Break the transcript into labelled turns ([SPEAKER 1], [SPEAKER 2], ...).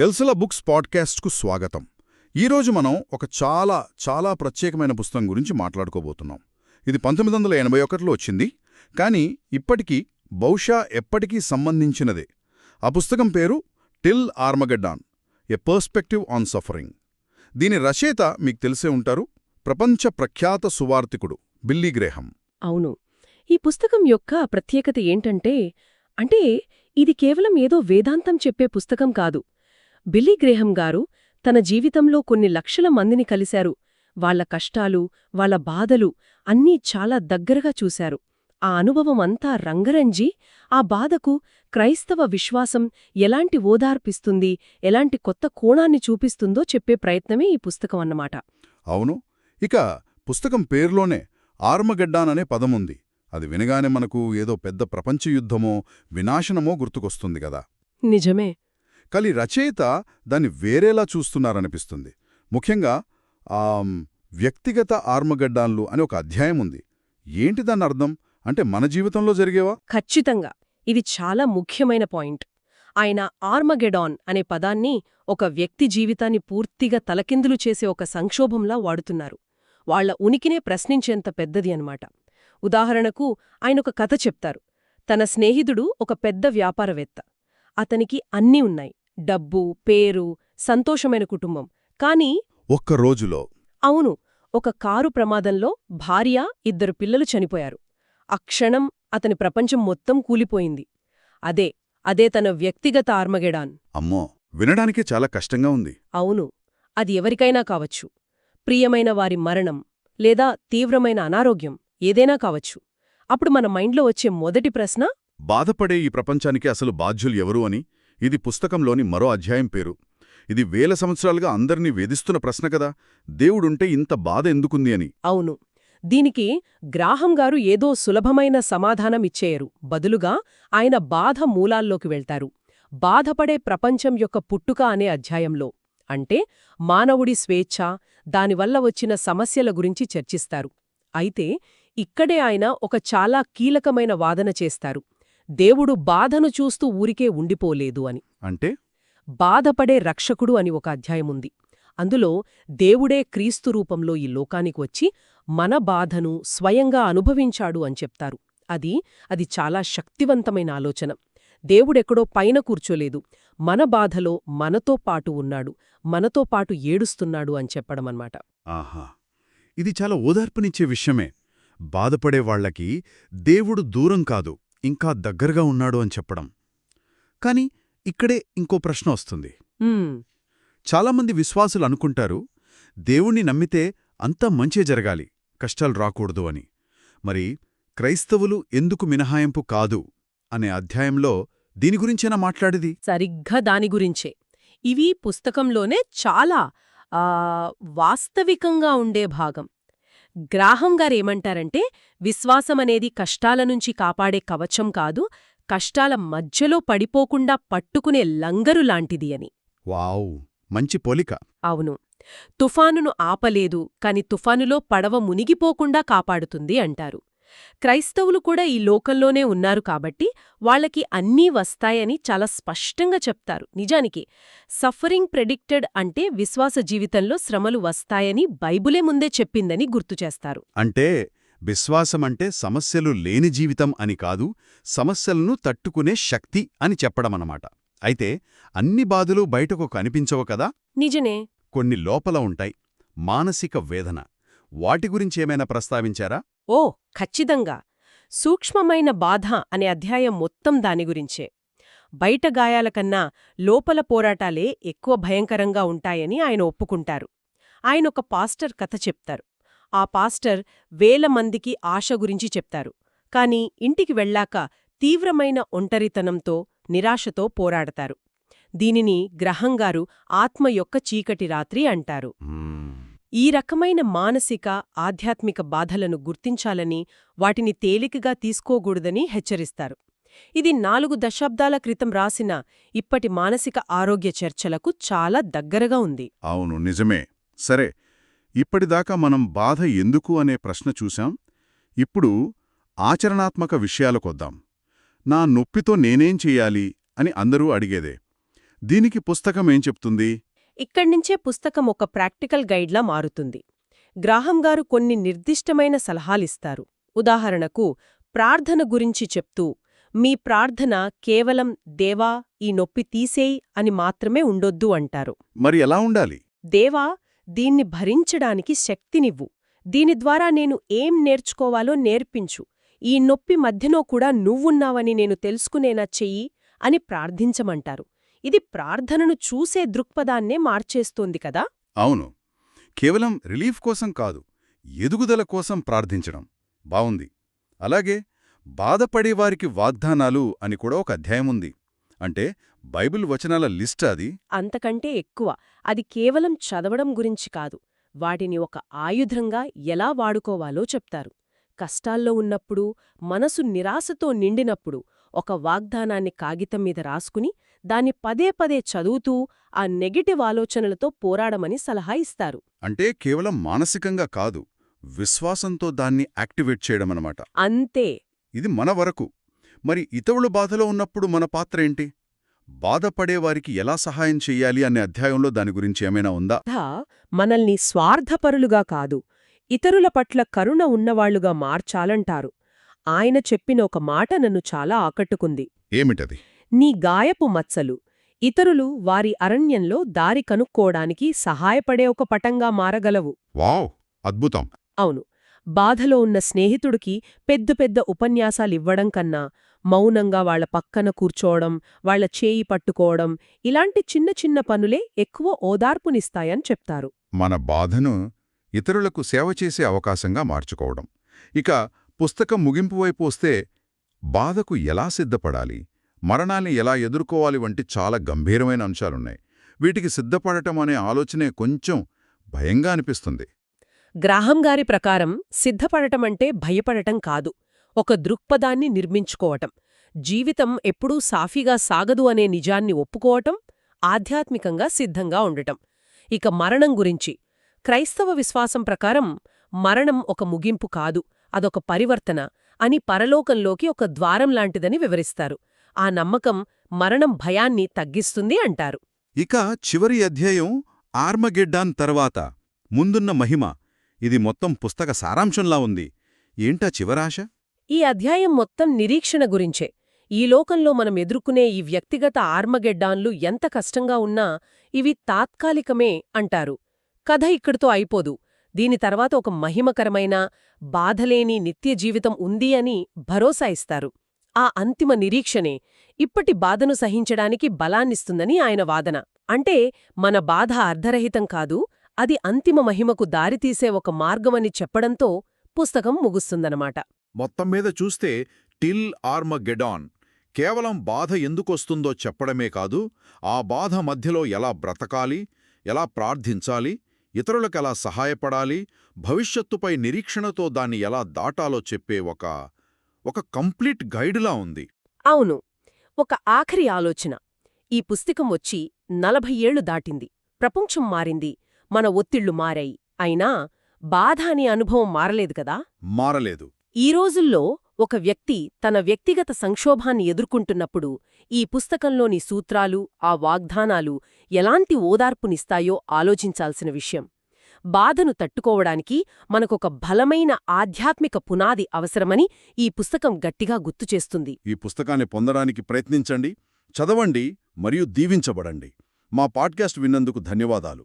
[SPEAKER 1] ఎల్సల books పాడ్కాస్ట్కు స్వాగతం. ఈరోజు మనం ఒక చాలా చాలా ప్రత్యేకమైన పుస్తకం గురించి మాట్లాడుకోబోతున్నాం. ఇది పంతొమ్మిది వందల ఎనభై ఒకటిలో వచ్చింది కానీ ఇప్పటికీ బహుశా ఎప్పటికీ సంబంధించినదే. ఆ పుస్తకం పేరు till Armageddon a perspective on suffering. దీని రచయిత మీకు తెలిసే ఉంటారు ప్రపంచ ప్రఖ్యాత సువార్తికుడు బిల్లీ గ్రేహం.
[SPEAKER 2] అవును. ఈ పుస్తకం యొక్క ప్రత్యేకత ఏంటంటే అంటే ఇది కేవలం ఏదో వేదాంతం చెప్పే పుస్తకం కాదు. బిల్లీ గ్రేహం గారు తన జీవితంలో కొన్ని లక్షల మందిని కలిశారు. వాళ్ళ కష్టాలు వాళ్ళ బాధలు అన్నీ చాలా దగ్గరగా చూశారు. ఆ అనుభవం అంతా రంగరంజి ఆ బాధకు క్రైస్తవ విశ్వాసం ఎలాంటి ఓదార్పిస్తుంది ఎలాంటి కొత్త కోణాన్ని చూపిస్తుందో చెప్పే ప్రయత్నమే ఈ పుస్తకం అన్నమాట.
[SPEAKER 1] అవును. ఇక పుస్తకం పేరులోనే ఆర్మగడ్డాన్ అనే పదముంది అది వినగానే మనకు ఏదో పెద్ద ప్రపంచ యుద్ధమో వినాశనమో గుర్తుకొస్తుంది కదా.
[SPEAKER 2] నిజమే.
[SPEAKER 1] కానీ రచయిత దాన్ని వేరేలా చూస్తున్నారనిపిస్తుంది. ముఖ్యంగా వ్యక్తిగత ఆర్మగడ్డాన్లు అని ఒక అధ్యాయం ఉంది. ఏంటి దాని అర్థం? అంటే మన జీవితంలో జరిగేవా?
[SPEAKER 2] ఖచ్చితంగా. ఇది చాలా ముఖ్యమైన పాయింట్. ఆయన ఆర్మగెడాన్ అనే పదాన్ని ఒక వ్యక్తి జీవితాన్ని పూర్తిగా తలకిందులు చేసే ఒక సంక్షోభంలా వాడుతున్నారు. వాళ్ళ ఉనికినే ప్రశ్నించేంత పెద్దది అన్నమాట. ఉదాహరణకు ఆయనొక కథ చెప్తారు. తన స్నేహితుడు ఒక పెద్ద వ్యాపారవేత్త. అతనికి అన్నీ ఉన్నాయి. డబ్బు పేరు సంతోషమైన కుటుంబం. కాని
[SPEAKER 1] ఒక్క రోజులో
[SPEAKER 2] అవును ఒక కారు ప్రమాదంలో భార్య ఇద్దరు పిల్లలు చనిపోయారు. ఆ క్షణం అతని ప్రపంచం మొత్తం కూలిపోయింది. అదే అదే తన వ్యక్తిగత ఆర్మగెడాన్.
[SPEAKER 1] అమ్మో వినడానికే చాలా కష్టంగా ఉంది.
[SPEAKER 2] అవును అది ఎవరికైనా కావచ్చు. ప్రియమైన వారి మరణం లేదా తీవ్రమైన అనారోగ్యం ఏదైనా కావచ్చు. అప్పుడు మన మైండ్లో వచ్చే మొదటి ప్రశ్న?
[SPEAKER 1] బాధపడే ఈ ప్రపంచానికి అసలు బాధ్యులు ఎవరు అని? ఇది పుస్తకంలోని మరో అధ్యాయం పేరు. ఇది వేల సంవత్సరాలుగా అందరినీ వేధిస్తున్న ప్రశ్న కదా. దేవుడుంటే ఇంత బాధ ఎందుకుంది అని.
[SPEAKER 2] అవును. దీనికి గ్రాహం గారు ఏదో సులభమైన సమాధానం ఇచ్చేయరు. బదులుగా ఆయన బాధ మూలాల్లోకి వెళ్తారు. బాధపడే ప్రపంచం యొక్క పుట్టుక అనే అధ్యాయంలో. అంటే మానవుడి స్వేచ్ఛ దానివల్ల వచ్చిన సమస్యల గురించి చర్చిస్తారు. అయితే ఇక్కడే ఆయన ఒక చాలా కీలకమైన వాదన చేస్తారు. దేవుడు బాధను చూస్తూ ఊరికే ఉండిపోలేదు అని.
[SPEAKER 1] అంటే?
[SPEAKER 2] బాధపడే రక్షకుడు అని ఒక అధ్యాయముంది. అందులో దేవుడే క్రీస్తు రూపంలో ఈ లోకానికి వచ్చి మన బాధను స్వయంగా అనుభవించాడు అని చెప్తారు. అది అది చాలా శక్తివంతమైన ఆలోచన. దేవుడెక్కడో పైన కూర్చోలేదు. మన బాధలో మనతో పాటు ఉన్నాడు. మనతో పాటు ఏడుస్తున్నాడు అని చెప్పడమన్నమాట.
[SPEAKER 1] ఆహా! ఇది చాలా ఓదార్పునిచ్చే విషయమే. బాధపడే వాళ్ళకి దేవుడు దూరం కాదు. ఇంకా దగ్గరగా ఉన్నాడు అని చెప్పడం. కాని ఇక్కడే ఇంకో ప్రశ్న వస్తుంది. చాలామంది విశ్వాసులు అనుకుంటారు దేవుణ్ణి నమ్మితే అంతా మంచే జరగాలి కష్టాలు రాకూడదు అని. మరి క్రైస్తవులు ఎందుకు మినహాయింపు కాదు అనే అధ్యాయంలో దీని గురించేనా మాట్లాడేది?
[SPEAKER 2] సరిగ్గా దాని గురించే. ఇవి పుస్తకంలోనే చాలా వాస్తవికంగా ఉండే భాగం. గ్రాహం గారేమంటారంటే విశ్వాసమనేది కష్టాల నుంచి కాపాడే కవచం కాదు కష్టాల మధ్యలో పడిపోకుండా పట్టుకునే లంగరు లాంటిది అని.
[SPEAKER 1] వావ్! మంచి పోలిక.
[SPEAKER 2] అవును. తుఫానును ఆపలేదు కాని తుఫానులో పడవ మునిగిపోకుండా కాపాడుతుంది అంటారు. క్రైస్తవులు కూడా ఈ లోకంలోనే ఉన్నారు కాబట్టి వాళ్ళకి అన్నీ వస్తాయని చాలా స్పష్టంగా చెప్తారు. నిజానికి సఫరింగ్ ప్రెడిక్టెడ్ అంటే విశ్వాస జీవితంలో శ్రమలు వస్తాయని బైబులే ముందే చెప్పిందని గుర్తుచేస్తారు
[SPEAKER 1] అంటే విశ్వాసమంటే సమస్యలు లేని జీవితం అని కాదు సమస్యలను తట్టుకునే శక్తి అని చెప్పడమన్నమాట అయితే అన్ని బాధలు బయటకు కనిపించవు కదా?
[SPEAKER 2] నిజనే
[SPEAKER 1] కొన్ని లోపల ఉంటాయి. మానసిక వేదన. వాటి గురించేమైనా ప్రస్తావించారా?
[SPEAKER 2] ఓ ఖచ్చితంగా. సూక్ష్మమైన బాధ అనే అధ్యాయం మొత్తం దాని గురించే. బయట గాయాల కన్నా లోపల పోరాటాలే ఎక్కువ భయంకరంగా ఉంటాయని ఆయన ఒప్పుకుంటారు. ఆయన ఒక పాస్టర్ కథ చెప్తారు. ఆ పాస్టర్ వేల మందికి ఆశ గురించి చెప్తారు. కాని ఇంటికి వెళ్ళాక తీవ్రమైన ఒంటరితనంతో నిరాశతో పోరాడతారు. దీనిని గ్రహంగారు ఆత్మ యొక్క చీకటి రాత్రి అంటారు. ఈ రకమైన మానసిక ఆధ్యాత్మిక బాధలను గుర్తించాలని వాటిని తేలికగా తీసుకోకూడదని హెచ్చరిస్తారు. ఇది నాలుగు దశాబ్దాల క్రితం రాసిన ఇప్పటి మానసిక ఆరోగ్య చర్చలకు చాలా దగ్గరగా ఉంది.
[SPEAKER 1] అవును నిజమే. సరే ఇప్పటిదాకా మనం బాధ ఎందుకు అనే ప్రశ్న చూశాం? ఇప్పుడు ఆచరణాత్మక విషయాలకొద్దాం నా నొప్పితో నేనేం చెయ్యాలి అని అందరూ అడిగేదే. దీనికి పుస్తకం ఏం చెప్తుంది?
[SPEAKER 2] ఇక్కడ్నించే పుస్తకం ఒక ప్రాక్టికల్ గైడ్లా మారుతుంది. గ్రాహం గారు కొన్ని నిర్దిష్టమైన సలహాలిస్తారు. ఉదాహరణకు ప్రార్థన గురించి చెప్తూ మీ ప్రార్థన కేవలం దేవా ఈ నొప్పి తీసేయ్ అని మాత్రమే ఉండొద్దు అంటారు.
[SPEAKER 1] మరి ఎలా ఉండాలి?
[SPEAKER 2] దేవా దీన్ని భరించడానికి శక్తినివ్వు. దీని ద్వారా నేను ఏం నేర్చుకోవాలో నేర్పించు. ఈ నొప్పి మధ్యలో కూడా నువ్వున్నావని నేను తెలుసుకునేనా చెయ్యి అని ప్రార్థించమంటారు. ఇది ప్రార్థనను చూసే దృక్పథాన్నే మార్చేస్తోంది కదా?
[SPEAKER 1] అవును. కేవలం రిలీఫ్ కోసం కాదు ఎదుగుదల కోసం ప్రార్థించడం. బావుంది. అలాగే బాధపడేవారికి వాగ్దానాలు అని కూడా ఒక అధ్యాయం ఉంది. అంటే బైబిల్ వచనాల లిస్ట్ అది.
[SPEAKER 2] అంతకంటే ఎక్కువ. అది కేవలం చదవడం గురించి కాదు. వాటిని ఒక ఆయుధంగా ఎలా వాడుకోవాలో చెప్తారు. కష్టాల్లో ఉన్నప్పుడు మనసు నిరాశతో నిండినప్పుడు ఒక వాగ్దానాన్ని కాగితం మీద రాసుకుని దాన్ని పదే పదే చదువుతూ ఆ నెగటివ్ ఆలోచనలతో పోరాడమని సలహా ఇస్తారు.
[SPEAKER 1] అంటే కేవలం మానసికంగా కాదు విశ్వాసంతో దాన్ని యాక్టివేట్ చేయడమన్నమాట
[SPEAKER 2] అంతే.
[SPEAKER 1] ఇది మన వరకు. మరి ఇతరులు బాధలో ఉన్నప్పుడు మన పాత్ర ఏంటి? బాధపడేవారికి ఎలా సహాయం చెయ్యాలి అనే అధ్యాయంలో దాని గురించి ఏమైనా ఉందా?
[SPEAKER 2] మనల్ని స్వార్థపరులుగా కాదు ఇతరుల పట్ల కరుణ ఉన్నవాళ్ళుగా మార్చాలంటారు. ఆయన చెప్పిన ఒక మాట నన్ను చాలా ఆకట్టుకుంది.
[SPEAKER 1] ఏమిటది?
[SPEAKER 2] నీ గాయపు మచ్చలు. ఇతరులు వారి అరణ్యంలో దారి కనుక్కోవడానికి సహాయపడే ఒక పటంగా మారగలవు.
[SPEAKER 1] వావ్! అద్భుతం.
[SPEAKER 2] అవును. బాధలో ఉన్న స్నేహితుడికి పెద్ద పెద్ద ఉపన్యాసాలివ్వడం కన్నా మౌనంగా వాళ్ళ పక్కన కూర్చోవడం వాళ్ళ చేయి పట్టుకోవడం ఇలాంటి చిన్న చిన్న పనులే ఎక్కువ ఓదార్పునిస్తాయని చెప్తారు.
[SPEAKER 1] మన బాధను ఇతరులకు సేవ చేసే అవకాశంగా మార్చుకోవడం. ఇక పుస్తకం ముగింపు వైపు వస్తే బాధకు ఎలా సిద్ధపడాలి? మరణాన్ని ఎలా ఎదుర్కోవాలి వంటి చాలా గంభీరమైన అంశాలున్నాయి. వీటికి సిద్ధపడటం అనే ఆలోచనే కొంచెం భయంగా అనిపిస్తుంది.
[SPEAKER 2] గ్రాహం గారి ప్రకారం సిద్ధపడటమంటే భయపడటం కాదు. ఒక దృక్పథాన్ని నిర్మించుకోవటం. జీవితం ఎప్పుడూ సాఫీగా సాగదు అనే నిజాన్ని ఒప్పుకోవటం ఆధ్యాత్మికంగా సిద్ధంగా ఉండటం. ఇక మరణం గురించి. క్రైస్తవ విశ్వాసం ప్రకారం మరణం ఒక ముగింపు కాదు. అదొక పరివర్తన అని పరలోకంలోకి ఒక ద్వారం లాంటిదని వివరిస్తారు. ఆ నమ్మకం మరణం భయాన్ని తగ్గిస్తుంది అంటారు.
[SPEAKER 1] ఇక చివరి అధ్యాయం ఆర్మగెడ్డాన్ తర్వాత ముందున్న మహిమ. ఇది మొత్తం పుస్తక సారాంశంలా ఉంది. ఏంటా చివరాశ?
[SPEAKER 2] ఈ అధ్యాయం మొత్తం నిరీక్షణ గురించే. ఈ లోకంలో మనం ఎదుర్కొనే ఈ వ్యక్తిగత ఆర్మగెడ్డాన్లు ఎంత కష్టంగా ఉన్నా ఇవి తాత్కాలికమే అంటారు. కథ ఇక్కడితో అయిపోదు. దీని తర్వాత ఒక మహిమకరమైన బాధలేని నిత్య జీవితం ఉంది అని భరోసా ఇస్తారు. ఆ అంతిమ నిరీక్షనే ఇప్పటి బాధను సహించడానికి బలాన్నిస్తుందని ఆయన వాదన. అంటే మన బాధ అర్ధరహితం కాదు అది అంతిమ మహిమకు దారితీసే ఒక మార్గమని చెప్పడంతో పుస్తకం ముగుస్తుందనమాట
[SPEAKER 3] మొత్తం మీద చూస్తే టిల్ ఆర్మ గెడాన్ కేవలం బాధ ఎందుకొస్తుందో చెప్పడమే కాదు ఆ బాధ మధ్యలో ఎలా బ్రతకాలి ఎలా ప్రార్థించాలి ఇతరులకెలా సహాయపడాలి భవిష్యత్తుపై నిరీక్షణతో దాన్ని ఎలా దాటాలో చెప్పే ఒక ఒక కంప్లీట్ గైడ్లా ఉంది.
[SPEAKER 2] అవును. ఒక ఆఖరి ఆలోచన. ఈ పుస్తకం వచ్చి నలభై ఏళ్ళు దాటింది. ప్రపంచం మారింది. మన ఒత్తిళ్ళు మారాయి. అయినా బాధ అనే అనుభవం మారలేదు కదా?
[SPEAKER 3] మారలేదు.
[SPEAKER 2] ఈ రోజుల్లో ఒక వ్యక్తి తన వ్యక్తిగత సంక్షోభాన్ని ఎదుర్కొంటున్నప్పుడు ఈ పుస్తకంలోని సూత్రాలు ఆ వాగ్దానాలు ఎలాంటి ఓదార్పునిస్తాయో ఆలోచించాల్సిన విషయం. బాధను తట్టుకోవడానికి మనకొక బలమైన ఆధ్యాత్మిక పునాది అవసరమని ఈ పుస్తకం గట్టిగా గుర్తుచేస్తుంది
[SPEAKER 3] ఈ పుస్తకాన్ని పొందడానికి ప్రయత్నించండి చదవండి మరియు దీవించబడండి. మా పాడ్కాస్ట్ విన్నందుకు ధన్యవాదాలు.